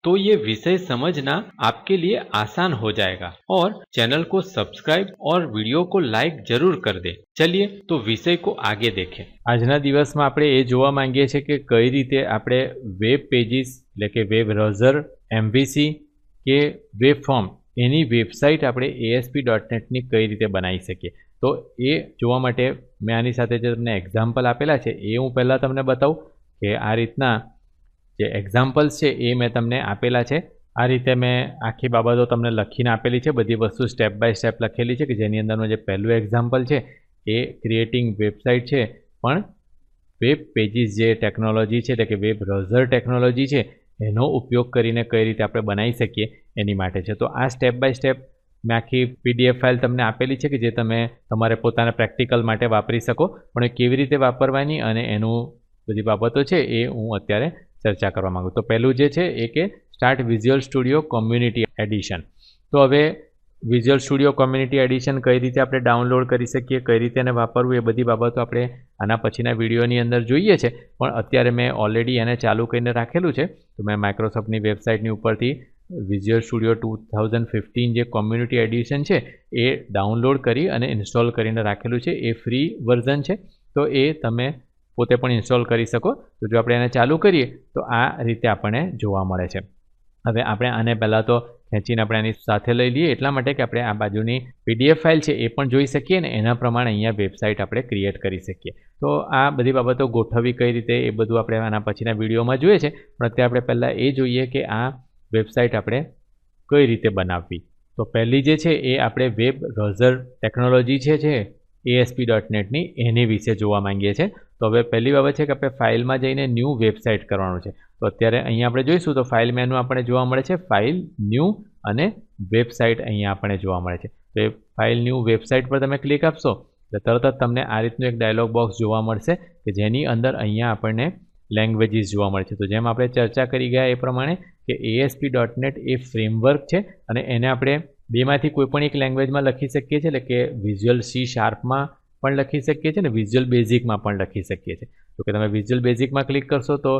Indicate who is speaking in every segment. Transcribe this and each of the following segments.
Speaker 1: तो ये विषय समझना आपके लिए आसान हो जाएगा और चैनल को सब्सक्राइब और वीडियो को लाइक जरूर कर दे चलिए तो विषय को आगे देखें
Speaker 2: આજના દિવસમાં આપણે એ જોવા માંગીએ છીએ કે કઈ રીતે આપણે વેબ પેજીસ એટલે કે વેબ બ્રાઉઝર એમવીસી કે વેબ ફોર્મ એની વેબસાઇટ આપણે એએસપી ડોટ નેટની કઈ રીતે બનાવી શકીએ તો એ જોવા માટે મેં આની સાથે જે તમને એક્ઝામ્પલ આપેલા છે એ હું પહેલાં તમને બતાવું કે આ રીતના જે એક્ઝામ્પલ્સ છે એ મેં તમને આપેલા છે. આ રીતે મેં આખી બાબતો તમને લખીને આપેલી છે. બધી વસ્તુ સ્ટેપ બાય સ્ટેપ લખેલી છે કે જેની અંદરનું જે પહેલું એક્ઝામ્પલ છે એ ક્રિએટિંગ વેબસાઇટ છે. પણ વેબ પેજીસ જે ટેકનોલોજી છે, એટલે કે વેબ બ્રાઉઝર ટેકનોલોજી છે, એનો ઉપયોગ કરીને કઈ રીતે આપણે બનાવી શકીએ એની માટે છે. તો આ સ્ટેપ બાય સ્ટેપ મેં આખી પીડીએફ ફાઇલ તમને આપેલી છે કે જે તમે તમારે પોતાના પ્રેક્ટિકલ માટે વાપરી શકો. પણ એ કેવી રીતે વાપરવાની અને એનું બધી બાબતો છે એ હું અત્યારે ચર્ચા કરવા માગું તો પહેલું જે છે એ કે start visual studio community edition તો હવે વિઝ્યુઅલ સ્ટુડિયો કોમ્યુનિટી એડિશન કઈ રીતે આપણે ડાઉનલોડ કરી શકીએ, કઈ રીતે એને વાપરવું, એ બધી બાબતો આપણે આના પછીના વિડીયોની અંદર જોઈએ છે. પણ અત્યારે મેં ઓલરેડી એને ચાલુ કરીને રાખેલું છે. તો મેં માઇક્રોસોફ્ટની વેબસાઇટની ઉપરથી visual studio two thousand fifteen જે કોમ્યુનિટી એડિશન છે, એ ડાઉનલોડ કરી અને ઇન્સ્ટોલ કરીને રાખેલું છે. એ ફ્રી વર્ઝન છે. તો એ તમે પોતે પણ ઇન્સ્ટોલ કરી શકો. તો જો આપણે એને ચાલુ કરીએ, તો આ રીતે આપણને જોવા મળે છે. હવે આપણે આને પહેલાં તો ખેંચીને આપણે આની સાથે લઈ લઈએ, એટલા માટે કે આપણે આ બાજુની પીડીએફ ફાઇલ છે એ પણ જોઈ શકીએ ને એના પ્રમાણે અહીંયા વેબસાઇટ આપણે ક્રિએટ કરી શકીએ. તો આ બધી બાબતો ગોઠવવી કઈ રીતે એ બધું આપણે આના પછીના વિડીયોમાં જોઈએ છે. પણ અત્યારે આપણે પહેલાં એ જોઈએ કે આ વેબસાઇટ આપણે કઈ રીતે બનાવવી. તો પહેલી જે છે એ આપણે વેબ બ્રાઉઝર ટેકનોલોજી છે જે એએસપી ડોટ નેટની એની વિશે જોવા માંગીએ છીએ. તો હવે પહેલી બાબત છે કે આપણે ફાઇલમાં જઈને ન્યૂ વેબસાઇટ કરવાનું છે. તો અત્યારે અહીંયા આપણે જોઈશું તો ફાઇલ મેનુ આપણે જોવા મળે છે, ફાઇલ, ન્યૂ અને વેબસાઇટ અહીંયા આપણે જોવા મળે છે. તો એ ફાઇલ, ન્યૂ વેબસાઇટ પર તમે ક્લિક આપશો, એટલે તરત જ તમને આ રીતનું એક ડાયલોગ બોક્સ જોવા મળશે કે જેની અંદર અહીંયા આપણને લેંગ્વેજીસ જોવા મળે છે. તો જેમ આપણે ચર્ચા કરી ગયા એ પ્રમાણે કે એએસપી ડોટ નેટ એ ફ્રેમવર્ક છે અને એને આપણે બેમાંથી કોઈ પણ એક લેંગ્વેજમાં લખી શકીએ છીએ, એટલે કે વિઝ્યુઅલ સી શાર્પમાં પણ લખી શકીએ છીએ ને વિઝ્યુઅલ બેઝિકમાં પણ લખી શકીએ છીએ. તો કે તમે વિઝ્યુઅલ બેઝિકમાં ક્લિક કરશો તો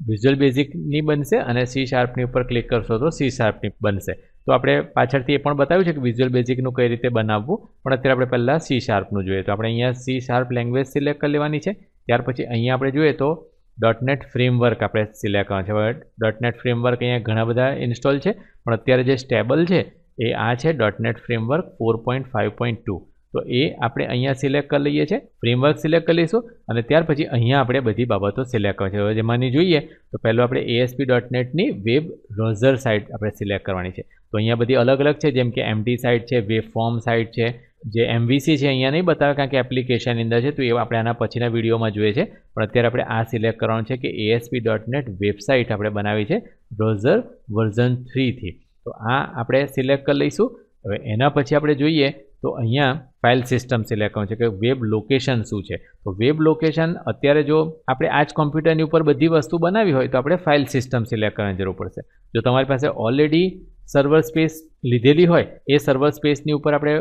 Speaker 2: વિઝ્યુઅલ બેઝિકની બનશે અને સી શાર્પની ઉપર ક્લિક કરશો તો સી શાર્પની બનશે. તો આપણે પાછળથી એ પણ બતાવ્યું છે કે વિઝ્યુઅલ બેઝિકનું કઈ રીતે બનાવવું, પણ અત્યારે આપણે પહેલાં સી શાર્પનું જોઈએ. તો આપણે અહીંયા સી શાર્પ લેંગ્વેજ સિલેક્ટ કરી લેવાની છે. ત્યાર પછી અહીંયા આપણે જોઈએ તો. ડોટનેટ ફ્રેમવર્ક આપણે સિલેક્ટ કરવાનું છે. હવે. ડોટનેટ ફ્રેમવર્ક અહીંયા ઘણા બધા ઇન્સ્ટોલ છે, પણ અત્યારે જે સ્ટેબલ છે એ આ છે. Dot net framework four point five point two તો એ આપણે અહીંયા સિલેક્ટ કરી લઈએ છીએ ફ્રેમવર્ક સિલેક્ટ કરી લઈશું અને ત્યાર પછી અહીંયા આપણે બધી બાબતો સિલેક્ટ કરવાની છે. જેમાંની જોઈએ, તો પહેલું આપણે એએસપી ડોટ નેટની વેબ બ્રાઉઝર સાઇટ આપણે સિલેક્ટ કરવાની છે. તો અહીંયા બધી અલગ અલગ છે, જેમ કે એમટી સાઇટ છે વેબ ફોર્મ સાઇટ છે, જે એમવીસી છે અહીંયા નહીં બતાવે, કારણ કે એપ્લિકેશનની અંદર છે, તો એ આપણે આના પછીના વિડીયોમાં જોઈએ છે. પણ અત્યારે આપણે આ સિલેક્ટ કરવાનું છે કે એએસપી ડોટ નેટ વેબસાઇટ આપણે બનાવી છે બ્રાઉઝર વર્ઝન થ્રીથી તો આ આપણે સિલેક્ટ કરી લઈશું. હવે એના પછી આપણે જોઈએ તો અહીંયા ફાઇલ સિસ્ટમ સિલેક્ટ કરવાનું છે કે વેબ લોકેશન શું છે? તો વેબ લોકેશન અત્યારે જો આપણે આ જ કોમ્પ્યુટરની ઉપર બધી વસ્તુ બનાવી હોય તો આપણે ફાઇલ સિસ્ટમ સિલેક્ટ કરવાની જરૂર પડશે. જો તમારી પાસે ઓલરેડી સર્વર સ્પેસ લીધેલી હોય, એ સર્વર સ્પેસની ઉપર આપણે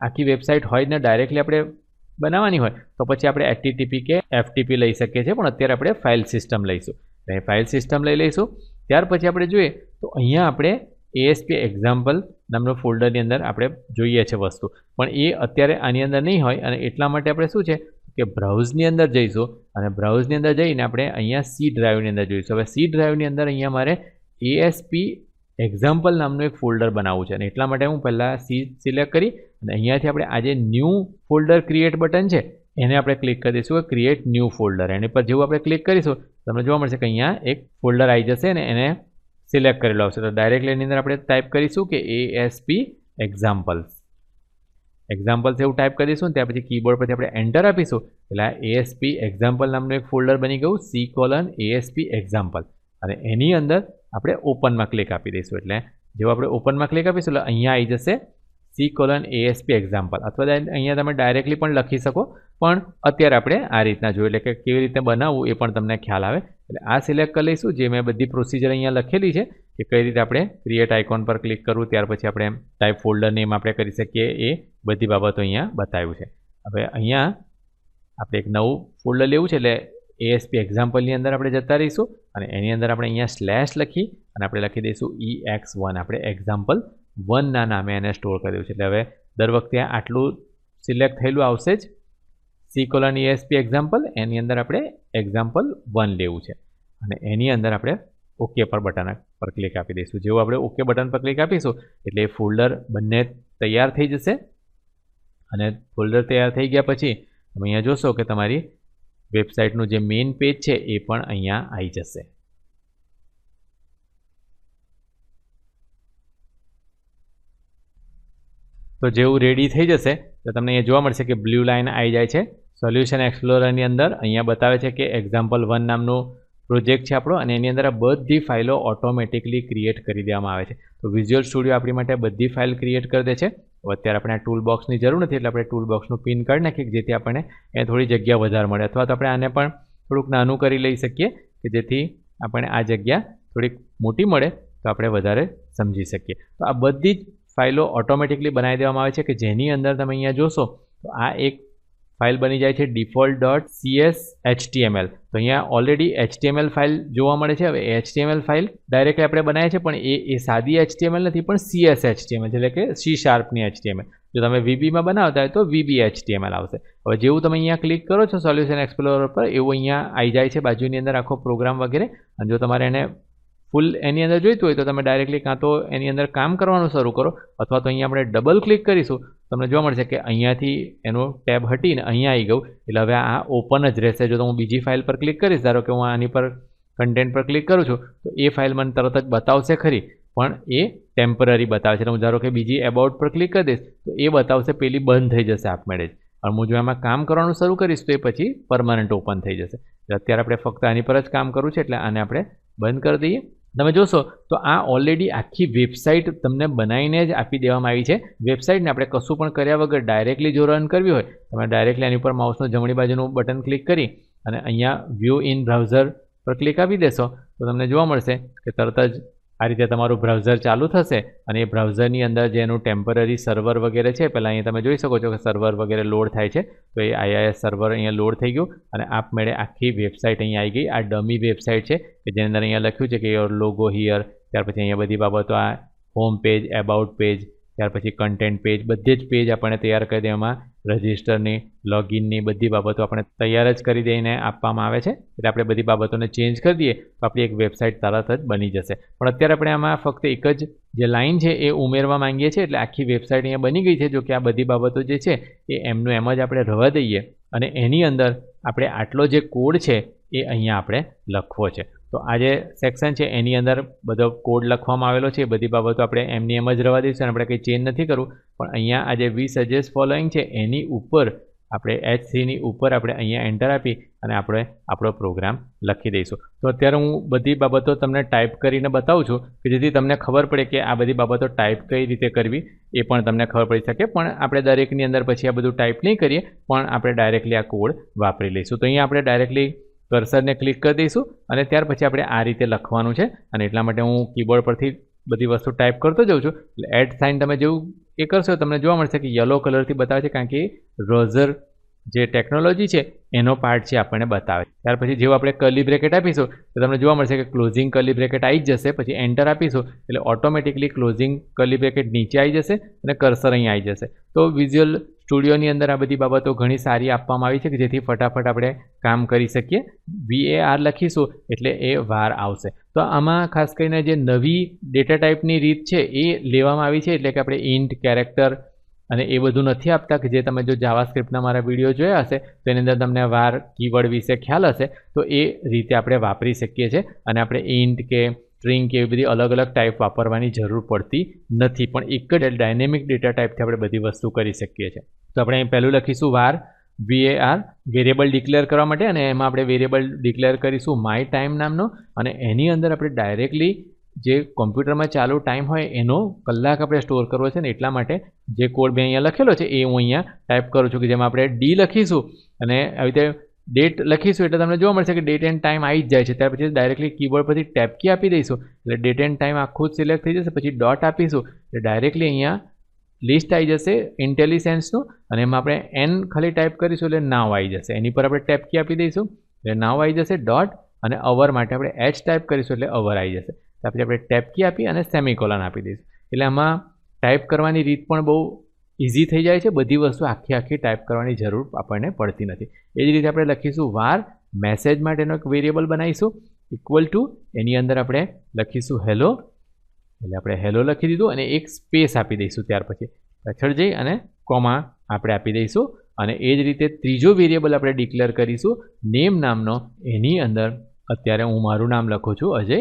Speaker 2: આખી વેબસાઇટ હોય ને ડાયરેક્ટલી આપણે બનાવવાની હોય, તો પછી આપણે એચટીટીપી કે એફટીપી લઈ શકીએ છીએ, પણ અત્યારે આપણે ફાઇલ સિસ્ટમ લઈશું. એટલે ફાઇલ સિસ્ટમ લઈ લઈશું. ત્યાર પછી આપણે જોઈએ, તો અહીંયા આપણે એએસપી એક્ઝામ્પલ નામનો ફોલ્ડરની અંદર આપણે જોઈએ છે વસ્તુ. પણ એ અત્યારે આની અંદર નહીં હોય અને એટલા માટે આપણે શું છે? કે બ્રાઉઝની અંદર જઈશું અને બ્રાઉઝની અંદર જઈને આપણે અહીંયા સી ડ્રાઈવની અંદર જોઈશું. હવે સી ડ્રાઈવની અંદર અહીંયા મારે એએસપી એક્ઝામ્પલ નામનું એક ફોલ્ડર બનાવવું છે અને એટલા માટે હું પહેલાં સી સિલેક્ટ કરી અને અહીંયાથી આપણે આ જે ન્યૂ ફોલ્ડર ક્રિએટ બટન છે, એને આપણે ક્લિક કરી દઈશું ક્રિએટ ન્યૂ ફોલ્ડર એની પર જેવું આપણે ક્લિક કરીશું, તમને જોવા મળશે કે અહીંયા એક ફોલ્ડર આવી જશે અને એને સિલેક્ટ કરેલો આવશે. તો ડાયરેક્ટલી એની અંદર આપણે ટાઈપ કરીશું કે એએસપી એક્ઝામ્પલ્સ એક્ઝામ્પલ્સ એવું ટાઈપ કરીશું ત્યાર પછી કીબોર્ડ પરથી આપણે એન્ટર આપીશું. એટલે આ એએસપી એક્ઝામ્પલ નામનું એક ફોલ્ડર બની ગયું સી કોલન એએસપી એક્ઝામ્પલ અને એની અંદર આપણે ઓપનમાં ક્લિક આપી દઈશું. એટલે જેવું આપણે ઓપનમાં ક્લિક આપીશું, એટલે અહીંયા આવી જશે સી કોલન એએસપી એક્ઝામ્પલ અથવા અહીંયા તમે ડાયરેક્ટલી પણ લખી શકો. પણ અત્યારે આપણે આ રીતના જોયું એટલે કે કેવી રીતે બનાવવું એ પણ તમને ખ્યાલ આવે. એટલે આ સિલેક્ટ કરી લઈશું. જે મેં બધી પ્રોસિજર અહીંયા લખેલી છે કે કઈ રીતે આપણે ક્રિએટ આઇકોન પર ક્લિક કરવું, ત્યાર પછી આપણે ટાઈપ ફોલ્ડર નેમ આપણે કરી શકીએ એ બધી બાબતો અહીંયા બતાવ્યું છે. હવે અહીંયા આપણે એક નવું ફોલ્ડર લેવું છે. એટલે એએસપી એક્ઝામ્પલની અંદર આપણે જતા રહીશું અને એની અંદર આપણે અહીંયા સ્લેશ લખી અને આપણે લખી દઈશું ઈ એક્સ વન આપણે એક્ઝામ્પલ વનના નામે એને સ્ટોર કર્યું છે. એટલે હવે દર વખતે આટલું સિલેક્ટ થયેલું આવશે જ. સી કોલન ઈએસપી એક્ઝામ્પલ એની અંદર આપણે એક્ઝામ્પલ વન લેવું છે. અને એની અંદર આપણે ઓકે પર બટન પર ક્લિક આપી દઈશું. જેવું આપણે ઓકે બટન પર ક્લિક આપીશું, એટલે ફોલ્ડર બંને તૈયાર થઈ જશે. અને ફોલ્ડર તૈયાર થઈ ગયા પછી, તમે અહીંયા જોશો કે તમારી વેબસાઇટનું જે મેઇન પેજ છે, એ પણ અહીંયા આવી જશે. તો જેવું રેડી થઈ જશે, તો તમને અહીંયા જોવા મળશે કે બ્લુ લાઇન આવી જાય છે. સોલ્યુશન એક્સપ્લોરરની અંદર અહીંયા બતાવે છે કે એક્ઝામ્પલ વન નામનું પ્રોજેક્ટ છે આપણો અને એની અંદર આ બધી ફાઇલો ઓટોમેટિકલી ક્રિએટ કરી દેવામાં આવે છે. તો વિઝ્યુઅલ સ્ટુડિયો આપણી માટે બધી ફાઇલ ક્રિએટ કરી દે છે. અત્યારે આપણે આ ટૂલ બોક્સની જરૂર નથી એટલે આપણે ટૂલ બોક્સનું પિન કાઢી નાખીએ જેથી આપણને એ થોડી જગ્યા વધારે મળે. અથવા તો આપણે આને પણ થોડુંક નાનું કરી લઈ શકીએ કે જેથી આપણે આ જગ્યા થોડીક મોટી મળે તો આપણે વધારે સમજી શકીએ. તો આ બધી જ ફાઇલો ઓટોમેટિકલી બનાવી દેવામાં આવે છે કે જેની અંદર તમે અહીંયા જોશો તો આ એક ફાઇલ બની જાય છે ડિફોલ્ટ ડોટ સીએસ એચટીએમએલ તો અહીંયા ઓલરેડી એચટીએમએલ ફાઇલ જોવા મળે છે. હવે એચટીએમએલ ફાઇલ ડાયરેક્ટલી આપણે બનાવીએ છીએ, પણ એ એ સાદી એચટીએમએલ નથી, પણ સીએસ એચટીએમએલ એટલે કે સી શાર્પની એચટીએમએલ જો તમે વીબીમાં બનાવતા હોય તો વીબી એચટીએમએલ આવશે. હવે જેવું તમે અહીંયા ક્લિક કરો છો સોલ્યુશન એક્સપ્લોરર પર, એવું અહીંયા આવી જાય છે, બાજુની અંદર આખો પ્રોગ્રામ વગેરે. અને જો તમારે એને ફૂલ એની અંદર જોઈતું હોય તો તમે ડાયરેક્ટલી કાં તો એની અંદર કામ કરવાનું શરૂ કરો અથવા તો અહીંયા આપણે ડબલ ક્લિક કરીશું, તમને જોવા મળશે કે અહીંયાથી એનો ટેબ હટીને અહીંયા આવી ગયું. એટલે હવે આ ઓપન જ રહેશે. જો તો હું બીજી ફાઇલ પર ક્લિક કરીશ, ધારો કે હું આની પર કન્ટેન્ટ પર ક્લિક કરું છું, તો એ ફાઇલ મને તરત જ બતાવશે ખરી. પણ એ ટેમ્પરરી બતાવે છે હું ધારો કે બીજી એબાઉટ પર ક્લિક કરી દઈશ, તો એ બતાવશે પેલી બંધ થઈ જશે આપમેળે જ. અને હું જો એમાં કામ કરવાનું શરૂ કરીશ, તો એ પછી પરમાનન્ટ ઓપન થઈ જશે. અત્યારે આપણે ફક્ત આની પર જ કામ કરવું છે, એટલે આને આપણે બંધ કરી દઈએ. તમે જોશો, તો આ ઓલરેડી આખી વેબસાઇટ તમને બનાવીને જ આપી દેવામાં આવી છે. વેબસાઇટને આપણે કશું પણ કર્યા વગર ડાયરેક્ટલી જો રન કરવી હોય, તમે ડાયરેક્ટલી આની ઉપર માઉસનું જમણી બાજુનું બટન ક્લિક કરી અને અહીંયા વ્યૂ ઇન બ્રાઉઝર પર ક્લિક આપી દેશો, તો તમને જોવા મળશે કે તરત જ આ રીતે તમારું બ્રાઉઝર ચાલુ થશે અને એ બ્રાઉઝરની અંદર જે એનું ટેમ્પરરી સર્વર વગેરે છે પહેલાં અહીંયા તમે જોઈ શકો છો કે સર્વર વગેરે લોડ થાય છે, તો એ આઈઆઈએસ સર્વર અહીંયા લોડ થઈ ગયું અને આપમેળે આખી વેબસાઇટ અહીંયા આવી ગઈ. આ ડમી વેબસાઇટ છે કે જેની અંદર અહીંયા લખ્યું છે કે યોર લોગો હિયર ત્યાર પછી અહીંયા બધી બાબતો આ હોમ પેજ એબાઉટ પેજ ત્યાર પછી કન્ટેન્ટ પેજ બધે જ પેજ આપણે તૈયાર કરી દેવામાં રજિસ્ટરની લોગિનની બધી બાબતો આપણે તૈયાર જ કરી દઈને આપવામાં આવે છે. એટલે આપણે બધી બાબતોને ચેન્જ કરી દઈએ તો આપણી એક વેબસાઇટ તરત જ બની જશે. પણ અત્યારે આપણે આમાં ફક્ત એક જ જે લાઇન છે એ ઉમેરવા માંગીએ છીએ, એટલે આખી વેબસાઇટ અહીંયા બની ગઈ છે. જો કે આ બધી બાબતો જે છે એ એમનું એમ જ આપણે રવા દઈએ અને એની અંદર આપણે આટલો જે કોડ છે એ અહીંયા આપણે લખવો છે. તો આ જે સેક્શન છે, એની અંદર બધો કોડ લખવામાં આવેલો છે બધી બાબતો આપણે એમની એમ જ રવા દઈશું અને આપણે કંઈ ચેન્જ નથી કરવું. પણ અહીંયા આ વી સજેસ્ટ ફોલોઈંગ છે, એની ઉપર આપણે એચ થ્રીની ઉપર આપણે અહીંયા એન્ટર આપી અને આપણે આપણો પ્રોગ્રામ લખી દઈશું. તો અત્યારે હું બધી બાબતો તમને ટાઈપ કરીને બતાવું છું કે જેથી તમને ખબર પડે કે આ બધી બાબતો ટાઈપ કઈ રીતે કરવી, એ પણ તમને ખબર પડી શકે. પણ આપણે દરેકની અંદર પછી આ બધું ટાઈપ નહીં કરીએ, પણ આપણે ડાયરેક્ટલી આ કોડ વાપરી લઈશું. તો અહીંયા આપણે ડાયરેક્ટલી કર્સરને ક્લિક કરી દઈશું અને ત્યાર પછી આપણે આ રીતે લખવાનું છે. અને એટલા માટે હું કીબોર્ડ પરથી બધી વસ્તુ ટાઈપ કરતો જાઉં છું. એટલે એડ સાઇન તમે જેવું એ કરશો તમને જોવા મળશે કે યલો કલરથી બતાવે છે કારણ કે રોઝર જે ટેકનોલોજી છે, એનો પાર્ટ છે આપણને બતાવે. ત્યાર પછી જેવું આપણે કલી બ્રેકેટ આપીશું, તો તમને જોવા મળશે કે ક્લોઝિંગ કલી બ્રેકેટ આવી જ જશે, પછી એન્ટર આપીશું, એટલે ઓટોમેટિકલી ક્લોઝિંગ કલી બ્રેકેટ નીચે આવી જશે અને કર્સર અહીં આવી જશે. તો વિઝ્યુઅલ સ્ટુડિયોની અંદર આ બધી બાબતો ઘણી સારી આપવામાં આવી છે કે જેથી ફટાફટ આપણે કામ કરી શકીએ. વી આર લખીશું, એટલે એ વાર આવશે. તો આમાં ખાસ કરીને જે નવી ડેટા ટાઈપની રીત છે, એ લેવામાં આવી છે, એટલે કે આપણે ઇન્ટ કેરેક્ટર અને એ બધું નથી આપતા કે જે તમે જો જાવાસ્ક્રિપ્ટના મારા વીડિયો જોયા હશે, તો એની અંદર તમને વાર કીવર્ડ વિશે ખ્યાલ હશે, તો એ રીતે આપણે વાપરી શકીએ છીએ અને આપણે ઇન્ટ કે સ્ટ્રિંગ કે એવી બધી અલગ અલગ ટાઈપ વાપરવાની જરૂર પડતી નથી. પણ એક જ ડાયનેમિક ડેટા ટાઈપથી આપણે બધી વસ્તુ કરી શકીએ છીએ. તો આપણે અહીં પહેલું લખીશું વાર વીએઆર વેરિયેબલ ડિક્લેર કરવા માટે અને એમાં આપણે વેરિયેબલ ડિક્લેર કરીશું માય ટાઈમ નામનો અને એની અંદર આપણે ડાયરેક્ટલી જે કોમ્પ્યુટરમાં ચાલુ ટાઈમ હોય એનો કલાક આપણે સ્ટોર કરવો છે ને એટલા માટે જે કોડ મેં અહીંયા લખેલો છે એ હું અહીંયા ટાઈપ કરું છું કે જેમાં આપણે ડી લખીશું અને આવી રીતે ડેટ લખીશું એટલે તમને જોવા મળશે કે ડેટ એન્ડ ટાઈમ આવી જ જાય છે. ત્યાર પછી ડાયરેક્ટલી કીબોર્ડ પરથી ટેપ આપી દઈશું. એટલે ડેટ એન્ડ ટાઈમ આખું જ સિલેક્ટ થઈ જશે, પછી ડોટ આપીશું. એટલે ડાયરેક્ટલી અહીંયા લિસ્ટ આવી જશે ઇન્ટેલિસેન્સનું અને એમાં આપણે એન ખાલી ટાઈપ કરીશું એટલે નાવ આવી જશે. એની પર આપણે ટેપ કી આપી દઈશું. એટલે નાવ આવી જશે ડોટ અને અવર માટે આપણે એચ ટાઈપ કરીશું એટલે અવર આવી જશે. પછી આપણે ટેપ કી આપી અને સેમિકોલન આપી દઈશું. એટલે આમાં ટાઈપ કરવાની રીત પણ બહુ ઇઝી થઈ જાય છે. બધી વસ્તુ આખી આખી ટાઈપ કરવાની જરૂર આપણને પડતી નથી. એ જ રીતે આપણે લખીશું વાર મેસેજ માટેનો એક વેરિયેબલ બનાવીશું. ઇક્વલ ટુ એની અંદર આપણે લખીશું હેલો એટલે આપણે હેલો લખી દીધું અને એક સ્પેસ આપી દઈશું ત્યાર પછી. પાછળ જઈ અને કોમા આપણે આપી દઈશું. અને એ જ રીતે ત્રીજો વેરિયેબલ આપણે ડિક્લેર કરીશું. નેમ નામનો. એની અંદર અત્યારે હું મારું નામ લખું છું અજય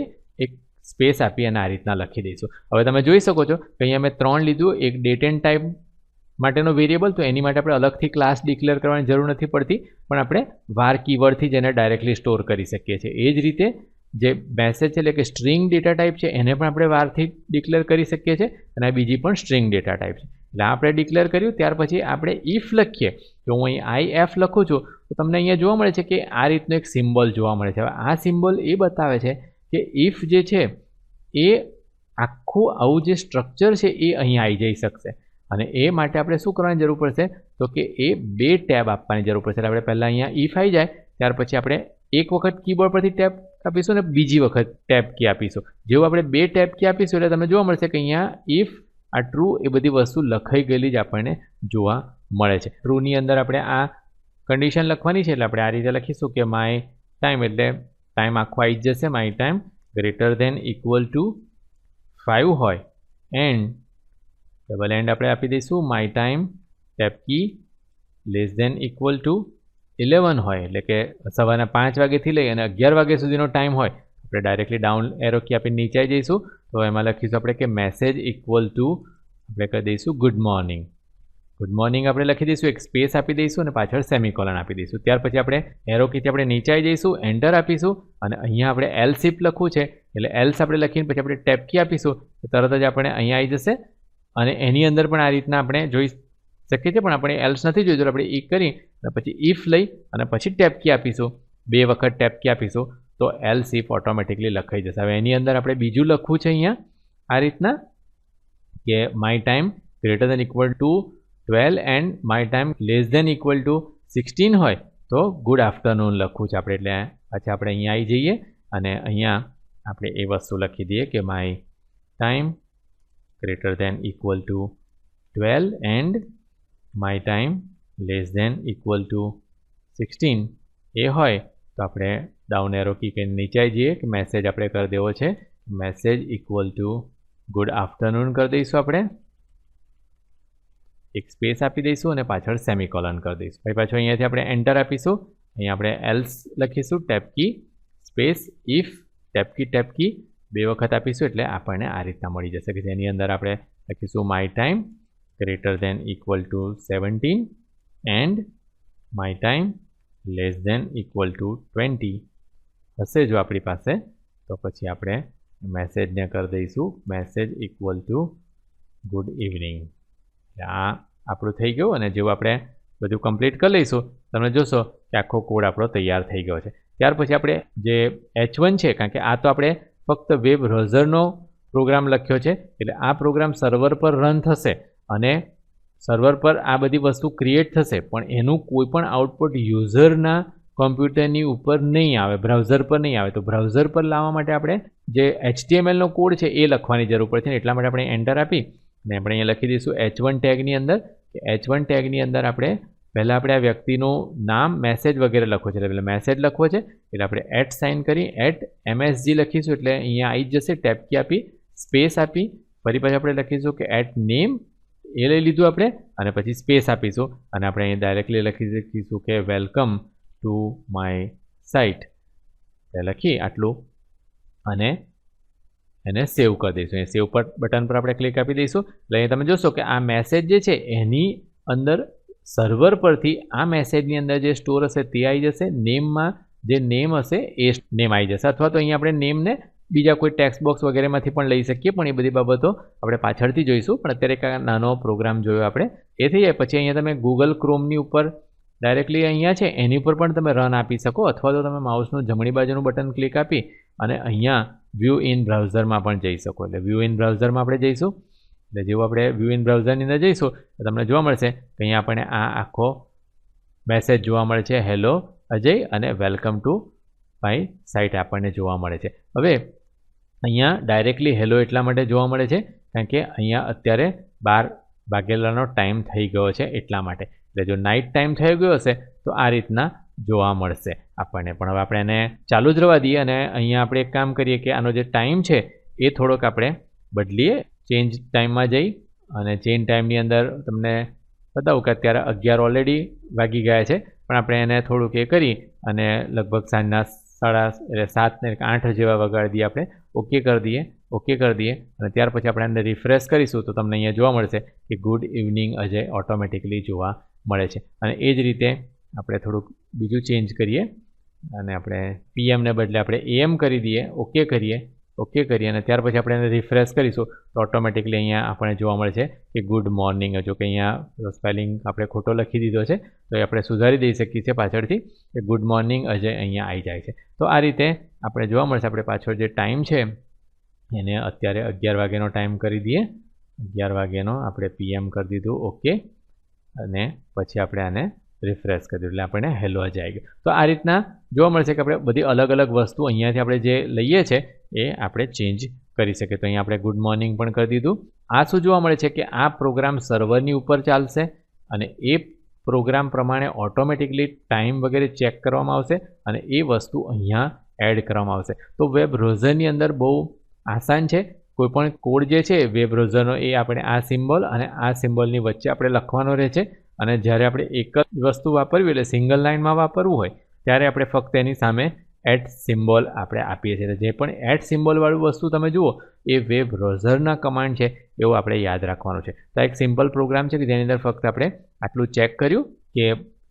Speaker 2: સ્પેસ આપી અને આ રીતના લખી દઈશું. હવે તમે જોઈ શકો છો કે અહીંયા મેં ત્રણ લીધું, એક ડેટ એન્ડ ટાઈપ માટેનો વેરિયેબલ તો એની માટે આપણે અલગથી ક્લાસ ડિક્લેર કરવાની જરૂર નથી પડતી, પણ આપણે વાર કીવર્ડથી જ એને ડાયરેક્ટલી સ્ટોર કરી શકીએ છીએ. એ જ રીતે જે મેસેજ છે, એટલે કે સ્ટ્રિંગ ડેટા ટાઈપ છે, એને પણ આપણે વારથી ડિક્લેર કરી શકીએ છીએ, અને આ બીજી પણ સ્ટ્રિંગ ડેટા ટાઈપ છે. એટલે આપણે ડિક્લેર કર્યું, ત્યાર પછી આપણે ઇફ લખીએ. તો હું અહીં આઈ એફ લખું છું, તો તમને અહીંયા જોવા મળે છે કે આ રીતનો એક સિમ્બોલ જોવા મળે છે. હવે આ સિમ્બોલ એ બતાવે છે કે ઇફ જે છે, એ આખું આવું જે સ્ટ્રક્ચર છે, એ અહીં આવી જઈ શકશે. અને એ માટે આપણે શું કરવાની જરૂર પડશે? તો કે એ બે ટેબ આપવાની જરૂર પડશે. એટલે આપણે પહેલાં અહીંયા ઇફ આવી જાય, ત્યાર પછી આપણે એક વખત કીબોર્ડ પરથી ટેપ આપીશું અને બીજી વખત ટેપ કી આપીશું. જેવું આપણે બે ટેપ કી આપીશું એટલે તમને જોવા મળશે કે અહીંયા ઇફ આ ટ્રુ એ બધી વસ્તુ લખાઈ ગયેલી જ આપણને જોવા મળે છે. ટ્રુની અંદર આપણે આ કન્ડિશન લખવાની છે એટલે આપણે આ રીતે લખીશું કે માય ટાઈમ એટલે ટાઈમ આખો આવી જશે my time greater than equal to five હોય. એન્ડ ડબલ એન્ડ આપણે આપી દઈશું માય ટાઈમ ટેપ કી less than equal to eleven હોય. એટલે કે સવારના પાંચ વાગ્યાથી લઈ અને અગિયાર વાગ્યા સુધીનો ટાઈમ હોય. આપણે ડાયરેક્ટલી ડાઉન એરો કી આપીને નીચે જઈશું. તો એમાં લખીશું આપણે કે મેસેજ ઇક્વલ ટુ આપણે કહી દઈશું ગુડ મોર્નિંગ ગુડ મોર્નિંગ આપણે લખી દઈશું, એક સ્પેસ આપી દઈશું અને પાછળ સેમિકોલન આપી દઈશું. ત્યાર પછી આપણે એરો કીથી આપણે નીચે આવી જઈશું એન્ટર આપીશું અને અહીંયા આપણે એલ સીપ લખવું છે. એટલે એલ્સ આપણે લખીને પછી આપણે ટેપ કી આપીશું તરત જ આપણે અહીંયા આવી જશે. અને એની અંદર પણ આ રીતના આપણે જોઈ શકીએ છીએ, પણ આપણે એલ્સ નથી જોઈતું આપણે ઈ કરી અને પછી ઇફ લઈ અને પછી ટેપ કી આપીશું. બે વખત ટેપ કી આપીશું, તો એલ સીપ ઓટોમેટિકલી લખાઈ જશે. હવે એની અંદર આપણે બીજું લખવું છે અહીંયા, આ રીતના કે my time greater than equal to twelve and my time less than equal to sixteen હોય, તો ગુડ આફ્ટરનૂન લખવું છે આપણે. એટલે પાછા આપણે અહીંયા આવી જઈએ અને અહીંયા આપણે એ વસ્તુ લખી દઈએ કે my time greater than equal to twelve and my time less than equal to sixteen એ હોય, તો આપણે ડાઉન એરો કી કે નીચે આવી જઈએ કે મેસેજ આપણે કરી દેવો છે. Message equal to good afternoon કરી દઈશું આપણે. એક સ્પેસ આપી દઈશું અને પાછળ સેમિકોલન કરી દઈશું. પછી પાછું અહીંયાથી આપણે એન્ટર આપીશું. અહીંયા આપણે એલ્સ લખીશું tab key space if tab key tab key બે વખત આપીશું એટલે આપણને આ રીતના મળી જશે કે જેની અંદર આપણે લખીશું my time greater than equal to seventeen and my time less than equal to twenty હશે જો આપણી પાસે, તો પછી આપણે મેસેજને કરી દઈશું. Message equal to good evening આ આપણું થઈ ગયું અને જેવું આપણે બધું કમ્પ્લીટ કરી લઈશું, તમે જોશો કે આખો કોડ આપણો તૈયાર થઈ ગયો છે. ત્યાર પછી આપણે જે એચ વન છે, કારણ કે આ તો આપણે ફક્ત વેબ બ્રાઉઝરનો પ્રોગ્રામ લખ્યો છે, એટલે આ પ્રોગ્રામ સર્વર પર રન થશે અને સર્વર પર આ બધી વસ્તુ ક્રિએટ થશે, પણ એનું કોઈ પણ આઉટપુટ યુઝરના કોમ્પ્યુટરની ઉપર નહીં આવે બ્રાઉઝર પર નહીં આવે. તો બ્રાઉઝર પર લાવવા માટે આપણે જે એચટીએમએલનો કોડ છે, એ લખવાની જરૂર પડશે એટલા માટે આપણે એન્ટર આપી અને આપણે અહીંયા લખી દઈશું એચ વન ટેગની અંદર કે એચ વન ટેગની અંદર આપણે પહેલાં આપણે આ વ્યક્તિનું નામ મેસેજ વગેરે લખવો છે. એટલે પહેલાં મેસેજ લખવો છે, એટલે આપણે એટ સાઇન કરી એટ એમએસજી લખીશું. એટલે અહીંયા આવી જશે, ટેપ કી આપી, સ્પેસ આપી, ફરી પછી આપણે લખીશું કે એટ નેમ એ લઈ લીધું આપણે, અને પછી સ્પેસ આપીશું. અને આપણે અહીં ડાયરેક્ટલી લખી શકીશું કે વેલકમ ટુ માય સાઇટ લખી આટલું. અને એને સેવ કરી દઈશું. એ સેવ પર બટન પર આપણે ક્લિક આપી દઈશું. એટલે અહીં તમે જોશો કે આ મેસેજ જે છે એની અંદર સર્વર પરથી આ મેસેજની અંદર જે સ્ટોર હશે તે આવી જશે. નેમમાં જે નેમ હશે એ નેમ આવી જશે. અથવા તો અહીંયા આપણે નેમને બીજા કોઈ ટેક્સ્ટ બોક્સ વગેરેમાંથી પણ લઈ શકીએ, પણ એ બધી બાબતો આપણે પાછળથી જોઈશું. પણ અત્યારે એક નાનો પ્રોગ્રામ જોયો આપણે. એ થઈ જાય. પછી અહીંયા તમે ગૂગલ ક્રોમની ઉપર ડાયરેક્ટલી અહીંયા છે, એની ઉપર પણ તમે રન આપી શકો. અથવા તો તમે માઉસનું જમણી બાજુનું બટન ક્લિક આપી અને અહીંયા વ્યૂ ઇન બ્રાઉઝરમાં પણ જઈ શકો. એટલે વ્યૂ ઇન બ્રાઉઝરમાં આપણે જઈશું. એટલે જેવું આપણે વ્યૂ ઇન બ્રાઉઝરની અંદર જઈશું, તો તમને જોવા મળશે કે અહીંયા આપણને આ આખો મેસેજ જોવા મળે છે હેલો અજય અને વેલકમ ટુ માય સાઇટ આપણને જોવા મળે છે. હવે અહીંયા ડાયરેક્ટલી હેલો એટલા માટે જોવા મળે છે, કારણ કે અહીંયા અત્યારે બાર વાગેલાનો ટાઈમ થઈ ગયો છે એટલા માટે. એટલે જો નાઇટ ટાઈમ થઈ ગયો હશે, તો આ રીતના જોવા મળશે આપણને. પણ હવે આપણે એને ચાલુ જ રહેવા દઈએ અને અહીંયા આપણે એક કામ કરીએ કે આનો જે ટાઈમ છે એ થોડોક આપણે બદલીએ. ચેન્જ ટાઈમમાં જઈ અને ચેન્જ ટાઈમની અંદર તમને બતાવું કે અત્યારે અગિયાર ઓલરેડી વાગી ગયા છે. પણ આપણે એને થોડુંક એ કરી અને લગભગ સાંજના સાડા એટલે સાત ને આઠ જેવા વગાડી દઈએ આપણે. ઓકે કરી દઈએ, ઓકે કરી દઈએ અને ત્યાર પછી આપણે એને રિફ્રેશ કરીશું તો તમને અહીંયા જોવા મળશે કે ગુડ ઇવનિંગ અજય ઓટોમેટિકલી જોવા મળે છે. અને એ જ રીતે આપણે થોડુંક બીજું ચેન્જ કરીએ અને આપણે પીએમને બદલે આપણે એએમ કરી દઈએ ઓકે કરીએ ઓકે કરીએ અને ત્યાર પછી આપણે એને રિફ્રેશ કરીશું તો ઓટોમેટિકલી અહીંયા આપણને જોવા મળે છે કે ગુડ મોર્નિંગ જો કે અહીંયા સ્પેલિંગ આપણે ખોટો લખી દીધો છે તો એ આપણે સુધારી દઈ શકીએ છીએ પાછળથી કે ગુડ મોર્નિંગ અજય અહીંયા આવી જાય છે. તો આ રીતે આપણે જોવા મળશે આપણે પાછળ જે ટાઈમ છે એને અત્યારે અગિયાર વાગ્યાનો ટાઈમ કરી દઈએ. અગિયાર વાગ્યાનો આપણે પીએમ કરી દીધું ઓકે અને પછી આપણે આને રિફ્રેશ કરી એટલે આપણને હેલો જ આવી ગયું. તો આ રીતના જોવા મળશે કે આપણે બધી અલગ અલગ વસ્તુ અહીંયાથી આપણે જે લઈએ છીએ એ આપણે ચેન્જ કરી શકીએ. તો અહીંયા આપણે ગુડ મોર્નિંગ પણ કરી દીધું. આ શું જોવા મળે છે કે આ પ્રોગ્રામ સર્વરની ઉપર ચાલશે અને એ પ્રોગ્રામ પ્રમાણે ઓટોમેટિકલી ટાઈમ વગેરે ચેક કરવામાં આવશે અને એ વસ્તુ અહીંયા એડ કરવામાં આવશે. તો વેબ બ્રાઉઝરની અંદર બહુ આસાન છે. કોઈપણ કોડ જે છે વેબ બ્રાઉઝરનો એ આપણે આ સિમ્બોલ અને આ સિમ્બોલની વચ્ચે આપણે લખવાનો રહે છે. અને જ્યારે આપણે એક જ વસ્તુ વાપરવી એટલે સિંગલ લાઇનમાં વાપરવું હોય, ત્યારે આપણે ફક્ત એની સામે એટ સિમ્બોલ આપણે આપીએ છીએ. જે પણ એટ સિમ્બોલવાળું વસ્તુ તમે જુઓ, એ વેબ બ્રાઉઝરના કમાન્ડ છે એવું આપણે યાદ રાખવાનું છે. તો એક સિમ્પલ પ્રોગ્રામ છે કે જેની અંદર ફક્ત આપણે આટલું ચેક કર્યું કે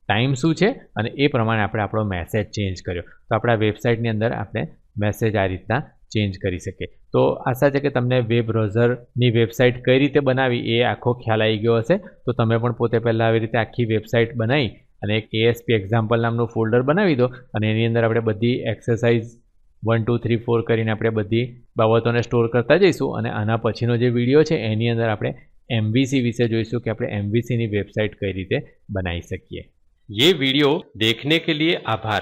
Speaker 2: ટાઈમ શું છે અને એ પ્રમાણે આપણે આપણો મેસેજ ચેન્જ કર્યો. તો આપણા વેબસાઇટની અંદર આપણે મેસેજ આ રીતના ચેન્જ કરી શકીએ તો આશા છે કે તમને વેબ બ્રાઉઝરની વેબસાઇટ કઈ રીતે બનાવી એ આખો ખ્યાલ આવી ગયો હશે તો તમે પણ પોતે પહેલાં આવી રીતે આખી વેબસાઇટ બનાવી અને એક એએસપી એક્ઝામ્પલ નામનું ફોલ્ડર બનાવી દો અને એની અંદર આપણે બધી exercise one two three four કરીને આપણે બધી બાબતોને સ્ટોર કરતા જઈશું અને આના પછીનો જે વિડીયો છે એની અંદર આપણે એમવીસી વિશે જોઈશું કે આપણે એમવીસીની વેબસાઇટ કઈ રીતે બનાવી શકીએ
Speaker 1: ये वीडियो देखने के लिए आभार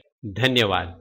Speaker 1: ધન્યવાદ.